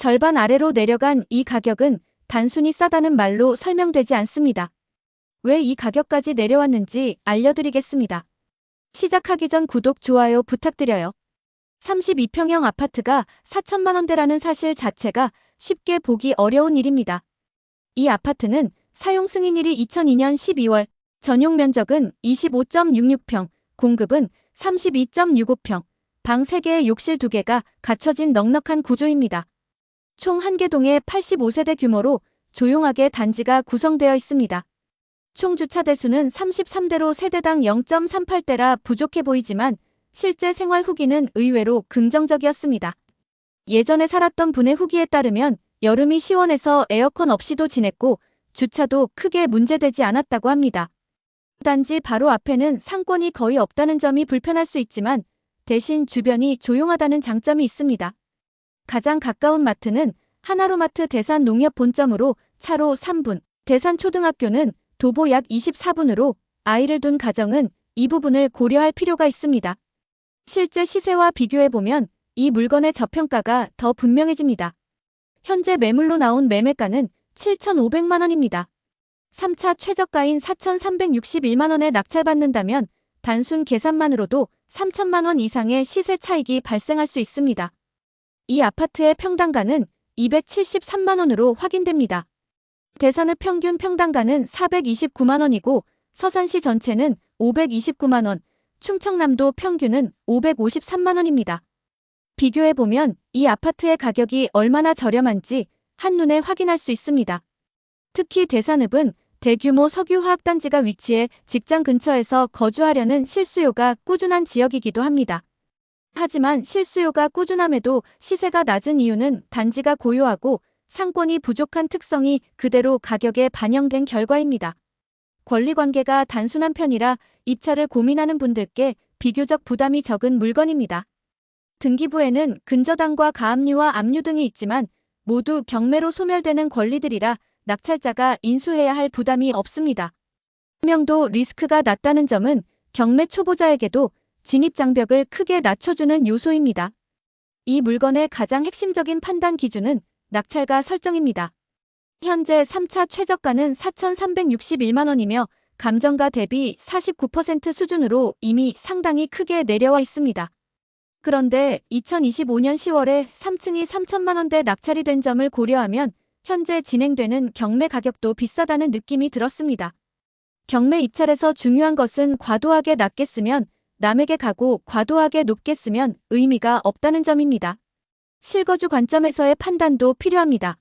절반 아래로 내려간 이 가격은 단순히 싸다는 말로 설명되지 않습니다. 왜 이 가격까지 내려왔는지 알려드리겠습니다. 시작하기 전 구독, 좋아요 부탁드려요. 32평형 아파트가 4천만 원대라는 사실 자체가 쉽게 보기 어려운 일입니다. 이 아파트는 사용 승인일이 2002년 12월, 전용 면적은 25.66평, 공급은 32.65평, 방 3개에 욕실 2개가 갖춰진 넉넉한 구조입니다. 총 1개 동에 85세대 규모로 조용하게 단지가 구성되어 있습니다. 총 주차 대수는 33대로 세대당 0.38대라 부족해 보이지만 실제 생활 후기는 의외로 긍정적이었습니다. 예전에 살았던 분의 후기에 따르면 여름이 시원해서 에어컨 없이도 지냈고 주차도 크게 문제되지 않았다고 합니다. 단지 바로 앞에는 상권이 거의 없다는 점이 불편할 수 있지만 대신 주변이 조용하다는 장점이 있습니다. 가장 가까운 마트는 하나로마트 대산 농협 본점으로 차로 3분, 대산 초등학교는 도보 약 24분으로 아이를 둔 가정은 이 부분을 고려할 필요가 있습니다. 실제 시세와 비교해보면 이 물건의 저평가가 더 분명해집니다. 현재 매물로 나온 매매가는 7,500만 원입니다. 3차 최저가인 4,361만 원에 낙찰받는다면 단순 계산만으로도 3천만 원 이상의 시세 차익이 발생할 수 있습니다. 이 아파트의 평당가는 273만 원으로 확인됩니다. 대산의 평균 평당가는 429만 원이고 서산시 전체는 529만 원, 충청남도 평균은 553만 원입니다. 비교해보면 이 아파트의 가격이 얼마나 저렴한지 한눈에 확인할 수 있습니다. 특히 대산읍은 대규모 석유화학단지가 위치해 직장 근처에서 거주하려는 실수요가 꾸준한 지역이기도 합니다. 하지만 실수요가 꾸준함에도 시세가 낮은 이유는 단지가 고요하고 상권이 부족한 특성이 그대로 가격에 반영된 결과입니다. 권리관계가 단순한 편이라 입찰을 고민하는 분들께 비교적 부담이 적은 물건입니다. 등기부에는 근저당과 가압류와 압류 등이 있지만 모두 경매로 소멸되는 권리들이라 낙찰자가 인수해야 할 부담이 없습니다. 명도 리스크가 낮다는 점은 경매 초보자에게도 진입 장벽을 크게 낮춰주는 요소입니다. 이 물건의 가장 핵심적인 판단 기준은 낙찰가 설정입니다. 현재 3차 최저가는 4,361만 원이며 감정가 대비 49% 수준으로 이미 상당히 크게 내려와 있습니다. 그런데 2025년 10월에 3층이 3천만 원대 낙찰이 된 점을 고려하면 현재 진행되는 경매 가격도 비싸다는 느낌이 들었습니다. 경매 입찰에서 중요한 것은 과도하게 낮게 쓰면 남에게 가고 과도하게 높게 쓰면 의미가 없다는 점입니다. 실거주 관점에서의 판단도 필요합니다.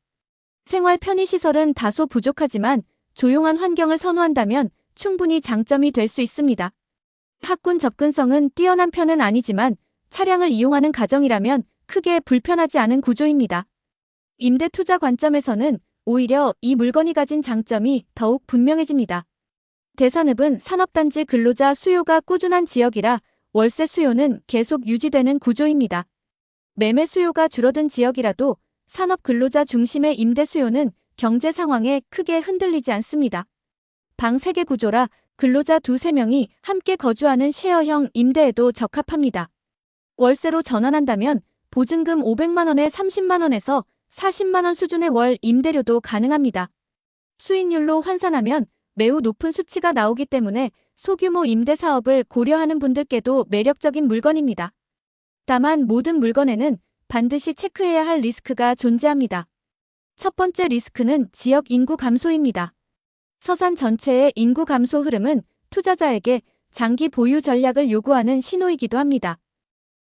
생활 편의시설은 다소 부족하지만 조용한 환경을 선호한다면 충분히 장점이 될 수 있습니다. 학군 접근성은 뛰어난 편은 아니지만 차량을 이용하는 가정이라면 크게 불편하지 않은 구조입니다. 임대 투자 관점에서는 오히려 이 물건이 가진 장점이 더욱 분명해집니다. 대산읍은 산업단지 근로자 수요가 꾸준한 지역이라 월세 수요는 계속 유지되는 구조입니다. 매매 수요가 줄어든 지역이라도 산업 근로자 중심의 임대 수요는 경제 상황에 크게 흔들리지 않습니다. 방 3개 구조라 근로자 두세 명이 함께 거주하는 쉐어형 임대에도 적합합니다. 월세로 전환한다면 보증금 500만원에 30만원에서 40만원 수준의 월 임대료도 가능합니다. 수익률로 환산하면 매우 높은 수치가 나오기 때문에 소규모 임대 사업을 고려하는 분들께도 매력적인 물건입니다. 다만 모든 물건에는 반드시 체크해야 할 리스크가 존재합니다. 첫 번째 리스크는 지역 인구 감소입니다. 서산 전체의 인구 감소 흐름은 투자자에게 장기 보유 전략을 요구하는 신호이기도 합니다.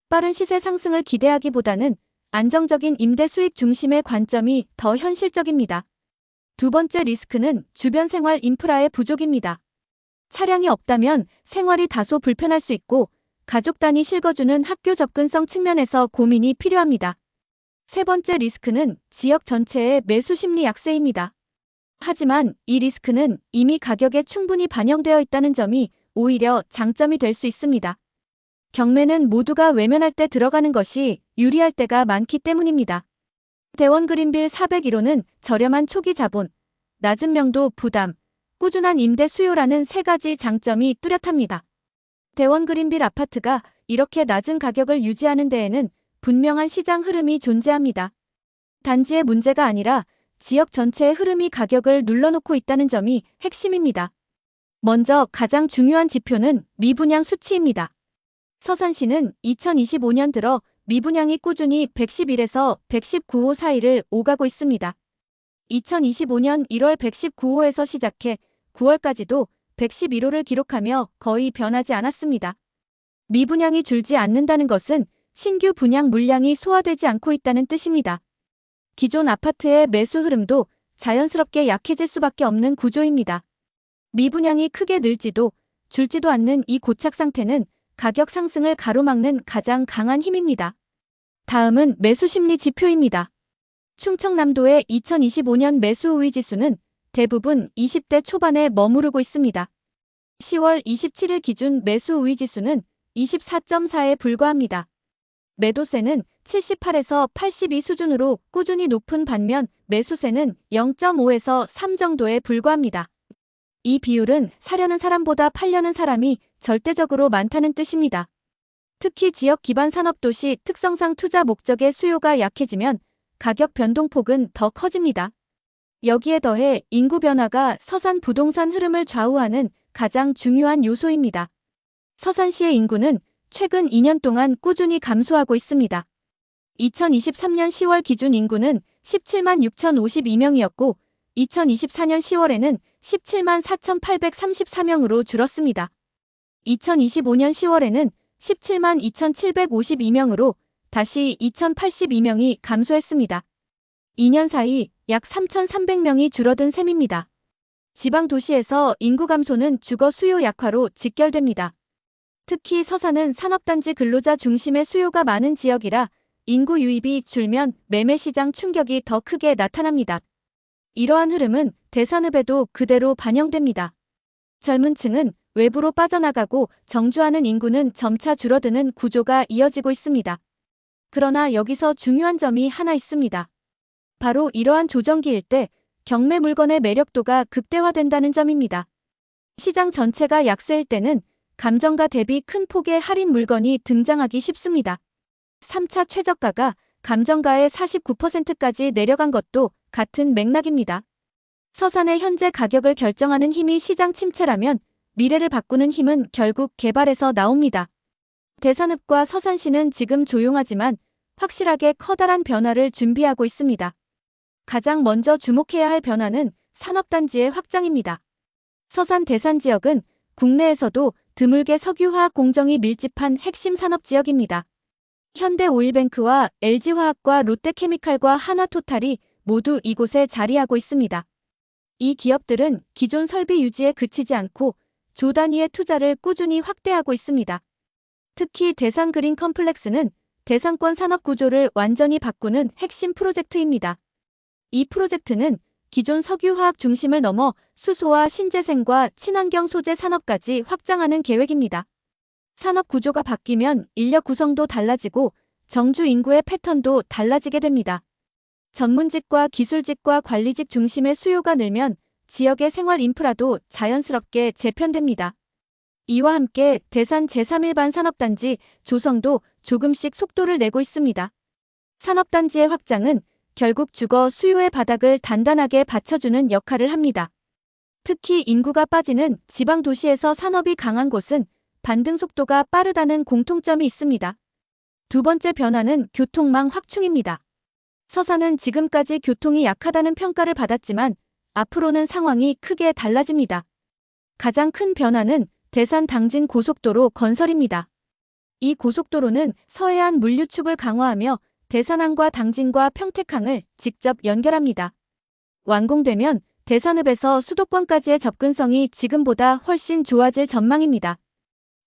빠른 시세 상승을 기대하기보다는 안정적인 임대 수익 중심의 관점이 더 현실적입니다. 두 번째 리스크는 주변 생활 인프라의 부족입니다. 차량이 없다면 생활이 다소 불편할 수 있고 가족 단위 실거주는 학교 접근성 측면에서 고민이 필요합니다. 세 번째 리스크는 지역 전체의 매수 심리 약세입니다. 하지만 이 리스크는 이미 가격에 충분히 반영되어 있다는 점이 오히려 장점이 될 수 있습니다. 경매는 모두가 외면할 때 들어가는 것이 유리할 때가 많기 때문입니다. 대원 그린빌 401호는 저렴한 초기 자본, 낮은 명도 부담, 꾸준한 임대 수요라는 세 가지 장점이 뚜렷합니다. 대원 그린빌 아파트가 이렇게 낮은 가격을 유지하는 데에는 분명한 시장 흐름이 존재합니다. 단지의 문제가 아니라 지역 전체의 흐름이 가격을 눌러놓고 있다는 점이 핵심입니다. 먼저 가장 중요한 지표는 미분양 수치입니다. 서산시는 2025년 들어 미분양이 꾸준히 111에서 119호 사이를 오가고 있습니다. 2025년 1월 119호에서 시작해 9월까지도 111호를 기록하며 거의 변하지 않았습니다. 미분양이 줄지 않는다는 것은 신규 분양 물량이 소화되지 않고 있다는 뜻입니다. 기존 아파트의 매수 흐름도 자연스럽게 약해질 수밖에 없는 구조입니다. 미분양이 크게 늘지도 줄지도 않는 이 고착 상태는 가격 상승을 가로막는 가장 강한 힘입니다. 다음은 매수 심리 지표입니다. 충청남도의 2025년 매수 우위 지수는 대부분 20대 초반에 머무르고 있습니다. 10월 27일 기준 매수 우위 지수는 24.4에 불과합니다. 매도세는 78에서 82 수준으로 꾸준히 높은 반면 매수세는 0.5에서 3 정도에 불과합니다. 이 비율은 사려는 사람보다 팔려는 사람이 절대적으로 많다는 뜻입니다. 특히 지역 기반 산업 도시 특성상 투자 목적의 수요가 약해지면 가격 변동폭은 더 커집니다. 여기에 더해 인구 변화가 서산 부동산 흐름을 좌우하는 가장 중요한 요소입니다. 서산시의 인구는 최근 2년 동안 꾸준히 감소하고 있습니다. 2023년 10월 기준 인구는 17만 6,052명이었고 2024년 10월에는 17만 4,834명으로 줄었습니다. 2025년 10월에는 17만 2,752명으로 다시 2,082명이 감소했습니다. 2년 사이 약 3,300명이 줄어든 셈입니다. 지방 도시에서 인구 감소는 주거 수요 약화로 직결됩니다. 특히 서산은 산업단지 근로자 중심의 수요가 많은 지역이라 인구 유입이 줄면 매매 시장 충격이 더 크게 나타납니다. 이러한 흐름은 대산읍에도 그대로 반영됩니다. 젊은 층은 외부로 빠져나가고 정주하는 인구는 점차 줄어드는 구조가 이어지고 있습니다. 그러나 여기서 중요한 점이 하나 있습니다. 바로 이러한 조정기일 때 경매 물건의 매력도가 극대화된다는 점입니다. 시장 전체가 약세일 때는 감정가 대비 큰 폭의 할인 물건이 등장하기 쉽습니다. 3차 최저가가 감정가의 49%까지 내려간 것도 같은 맥락입니다. 서산의 현재 가격을 결정하는 힘이 시장 침체라면 미래를 바꾸는 힘은 결국 개발에서 나옵니다. 대산읍과 서산시는 지금 조용하지만 확실하게 커다란 변화를 준비하고 있습니다. 가장 먼저 주목해야 할 변화는 산업단지의 확장입니다. 서산 대산 지역은 국내에서도 드물게 석유화학 공정이 밀집한 핵심 산업지역입니다. 현대오일뱅크와 LG화학과 롯데케미칼과 하나토탈이 모두 이곳에 자리하고 있습니다. 이 기업들은 기존 설비 유지에 그치지 않고 조 단위의 투자를 꾸준히 확대하고 있습니다. 특히 대상 그린 컴플렉스는 대상권 산업 구조를 완전히 바꾸는 핵심 프로젝트입니다. 이 프로젝트는 기존 석유화학 중심을 넘어 수소와 신재생과 친환경 소재 산업까지 확장하는 계획입니다. 산업 구조가 바뀌면 인력 구성도 달라지고 정주 인구의 패턴도 달라지게 됩니다. 전문직과 기술직과 관리직 중심의 수요가 늘면 지역의 생활 인프라도 자연스럽게 재편됩니다. 이와 함께 대산 제3일반 산업단지 조성도 조금씩 속도를 내고 있습니다. 산업단지의 확장은 결국 주거 수요의 바닥을 단단하게 받쳐주는 역할을 합니다. 특히 인구가 빠지는 지방 도시에서 산업이 강한 곳은 반등 속도가 빠르다는 공통점이 있습니다. 두 번째 변화는 교통망 확충입니다. 서산은 지금까지 교통이 약하다는 평가를 받았지만 앞으로는 상황이 크게 달라집니다. 가장 큰 변화는 대산 당진 고속도로 건설입니다. 이 고속도로는 서해안 물류축을 강화하며 대산항과 당진과 평택항을 직접 연결합니다. 완공되면 대산읍에서 수도권까지의 접근성이 지금보다 훨씬 좋아질 전망입니다.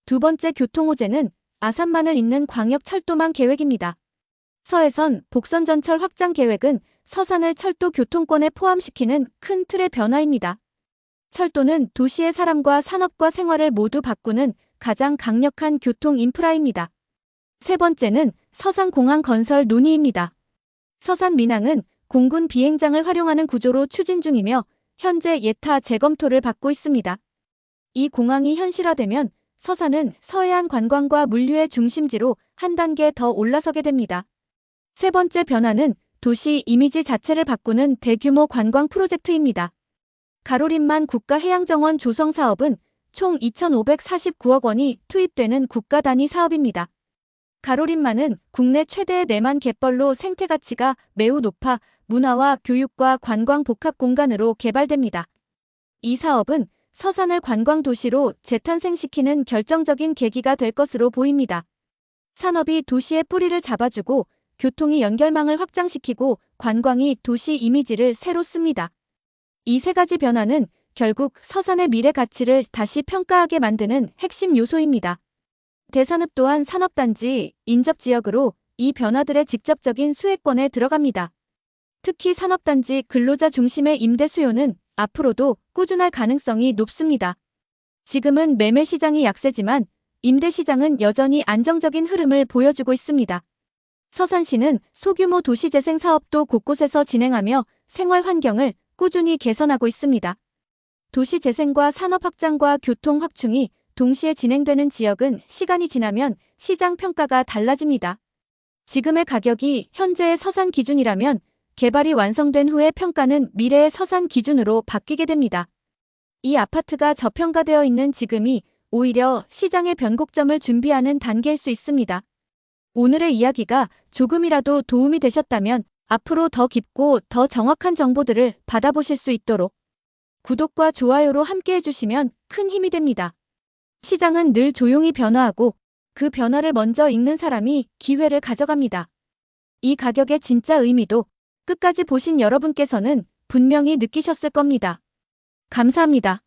두 번째 교통호재는 아산만을 잇는 광역철도망 계획입니다. 서해선 복선전철 확장 계획은 서산을 철도 교통권에 포함시키는 큰 틀의 변화입니다. 철도는 도시의 사람과 산업과 생활을 모두 바꾸는 가장 강력한 교통 인프라입니다. 세 번째는 서산공항 건설 논의입니다. 서산 민항은 공군 비행장을 활용하는 구조로 추진 중이며 현재 예타 재검토를 받고 있습니다. 이 공항이 현실화되면 서산은 서해안 관광과 물류의 중심지로 한 단계 더 올라서게 됩니다. 세 번째 변화는 도시 이미지 자체를 바꾸는 대규모 관광 프로젝트입니다. 가로림만 국가해양정원 조성 사업은 총 2,549억 원이 투입되는 국가 단위 사업입니다. 가로림만은 국내 최대의 내만 갯벌로 생태 가치가 매우 높아 문화와 교육과 관광 복합 공간으로 개발됩니다. 이 사업은 서산을 관광 도시로 재탄생시키는 결정적인 계기가 될 것으로 보입니다. 산업이 도시의 뿌리를 잡아주고 교통이 연결망을 확장시키고 관광이 도시 이미지를 새로 씁니다. 이 세 가지 변화는 결국 서산의 미래 가치를 다시 평가하게 만드는 핵심 요소입니다. 대산읍 또한 산업단지, 인접지역으로 이 변화들의 직접적인 수혜권에 들어갑니다. 특히 산업단지 근로자 중심의 임대 수요는 앞으로도 꾸준할 가능성이 높습니다. 지금은 매매 시장이 약세지만 임대 시장은 여전히 안정적인 흐름을 보여주고 있습니다. 서산시는 소규모 도시재생 사업도 곳곳에서 진행하며 생활 환경을 꾸준히 개선하고 있습니다. 도시재생과 산업 확장과 교통 확충이 동시에 진행되는 지역은 시간이 지나면 시장 평가가 달라집니다. 지금의 가격이 현재의 서산 기준이라면 개발이 완성된 후의 평가는 미래의 서산 기준으로 바뀌게 됩니다. 이 아파트가 저평가되어 있는 지금이 오히려 시장의 변곡점을 준비하는 단계일 수 있습니다. 오늘의 이야기가 조금이라도 도움이 되셨다면 앞으로 더 깊고 더 정확한 정보들을 받아보실 수 있도록 구독과 좋아요로 함께 해주시면 큰 힘이 됩니다. 시장은 늘 조용히 변화하고 그 변화를 먼저 읽는 사람이 기회를 가져갑니다. 이 가격의 진짜 의미도 끝까지 보신 여러분께서는 분명히 느끼셨을 겁니다. 감사합니다.